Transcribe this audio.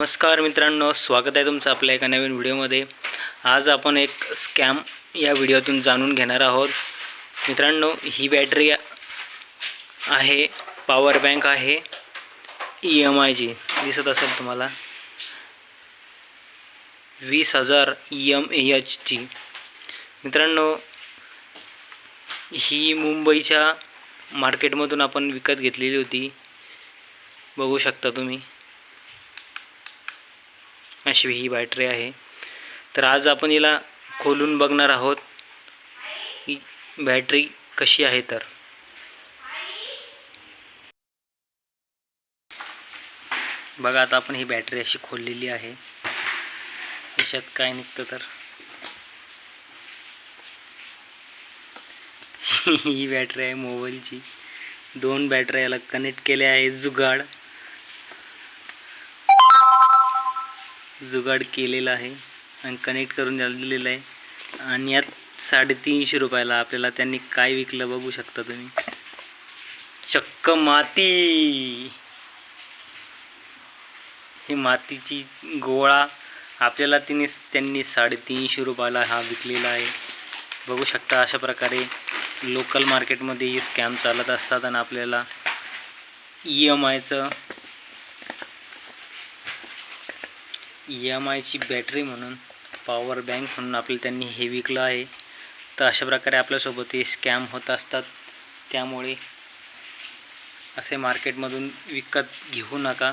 नमस्कार मित्रांनो स्वागत आहे तुमचं आपल्या एका नवीन व्हिडिओमध्ये. आज आपण एक स्कॅम या व्हिडिओतून जाणून घेणार आहोत. मित्रांनो ही बॅटरी आहे पॉवर बँक आहे ई एम आयची दिसत असेल तुम्हाला. वीस हजार ई एम ए एचची मित्रांनो ही मुंबईच्या मार्केटमधून आपण विकत घेतलेली होती. बघू शकता तुम्ही. अशी ही बॅटरी आहे. तर आज आपण हिला खोलून बघणार आहोत. ही बॅटरी कशी आहे तर. बघा आता आपण ही बॅटरी अशी खोललेली आहे. त्याच्यात काय निघतं तर. ही बॅटरी आहे मोबाईलची. दोन बॅटऱ्या याला कनेक्ट केल्या आहे जुगाड. जुगाड केलेला आहे आणि कनेक्ट करून दिलेलं आहे. आणि यात साडेतीनशे रुपयाला आपल्याला त्यांनी काय विकलं बघू शकता तुम्ही. चक्क माती! ही मातीची गोळा आपल्याला तिने त्यांनी साडेतीनशे रुपयाला हा विकलेला आहे. बघू शकता अशा प्रकारे लोकल मार्केटमध्ये ही स्कॅम चालत असतात आणि आपल्याला ई एम आयचं ई एम आयची बॅटरी म्हणून पॉवर बँक म्हणून आपल्याला त्यांनी हे विकलं आहे. तर अशा प्रकारे आपल्यासोबत हे स्कॅम होत असतात. त्यामुळे असे मार्केटमधून विकत घेऊ नका.